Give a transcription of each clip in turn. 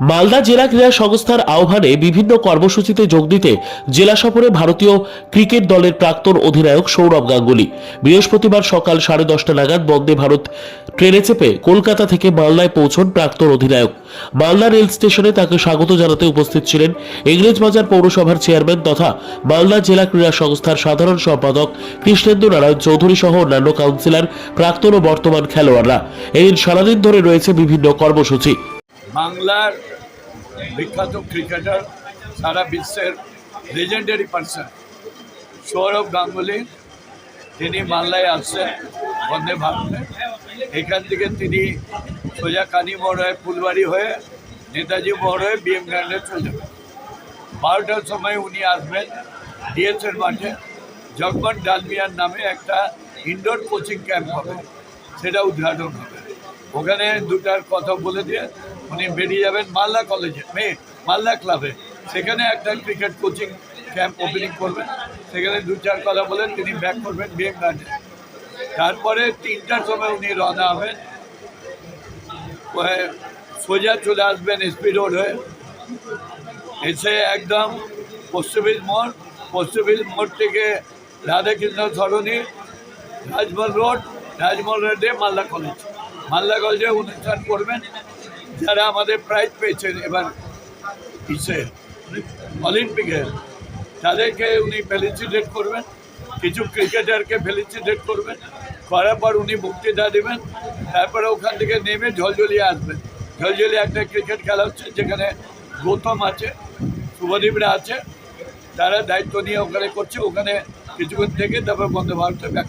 মালদা জেলা ক্রীড়া সংস্থার আহ্বানে বিভিন্ন কর্মসূচিতে যোগ দিতে জেলা সফরে ভারতীয় ক্রিকেট দলের প্রাক্তন অধিনায়ক সৌরভ গাঙ্গুলি। বৃহস্পতিবার সকাল সাড়ে দশটা নাগাদ বন্দে ভারত ট্রেনে চেপে কলকাতা থেকে মালদায় পৌঁছন প্রাক্তন অধিনায়ক। মালদা রেল স্টেশনে তাকে স্বাগত জানাতে উপস্থিত ছিলেন ইংরেজবাজার পৌরসভার চেয়ারম্যান তথা মালদা জেলা ক্রীড়া সংস্থার সাধারণ সম্পাদক কৃষ্ণেন্দু নারায়ণ চৌধুরী সহ অন্যান্য কাউন্সিলর, প্রাক্তন ও বর্তমান খেলোয়াড়রা। এদিন সারাদিন ধরে রয়েছে বিভিন্ন কর্মসূচি। বাংলার বিখ্যাত ক্রিকেটার সারা বিশ্বের লেজেন্ডারি পার্সন সৌরভ গাঙ্গুলি। তিনি মালদায় আসছেন, বন্দে ভারতে। এখান থেকে তিনি সোজা কানি মোড়, ফুলবাড়ি হয়ে নেতাজি মোড় বিএম গ্র্যান্ডে চলে যাবেন। বারোটার সময় উনি আসবেন ডিএসএর মাঠে। জগমন ডালমিয়ার নামে একটা ইনডোর কোচিং ক্যাম্প হবে, সেটা উদ্ঘাটন হবে। ওখানে দুটার কথা বলে দিয়ে উনি বেরিয়ে যাবেন মালদা কলেজে, মেয়ে, মালদা ক্লাবে। সেখানে একটা ক্রিকেট কোচিং ক্যাম্প ওপেনিং করবেন। সেখানে দু চার কথা বলেন, তিনি ব্যাক করবেন বিএম গার্ডে তারপরে তিনটার সময় উনি রওনা হবেন। সোজা চলে আসবেন এসপি রোড হয়ে। এসে একদম পশ্চিমবঙ্গ মোড় পশ্চিমবঙ্গ মোড় থেকে রাধাকৃষ্ণ সরণি রাজমহল রোড, রাজমহল রোডে মালদা কলেজ। মালদা কলেজে অনুষ্ঠান করবেন। যারা আমাদের প্রাইজ পেয়েছেন এবার ইসে, অলিম্পিকে। তাদেরকে উনি ফেলিসিটেট করবেন, কিছু ক্রিকেটারকে ফেলিসিটেট করবেন, করার পর উনি বক্তৃতা দেবেন, তারপরে ওখান থেকে নেমে ঝলঝলিয়ে আসবেন। ঝলঝলিয়ে একটা ক্রিকেট খেলা হচ্ছে, যেখানে গৌতম আছে শুভদীপরা আছে, তারা দায়িত্ব নিয়ে ওখানে করছে, ওখানে কিছুক্ষণ থেকে তারপর বন্দে ভারতে back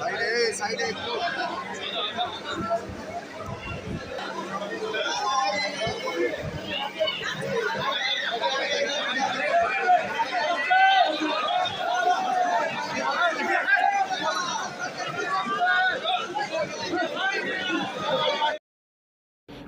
সাইডে সাইডে একটু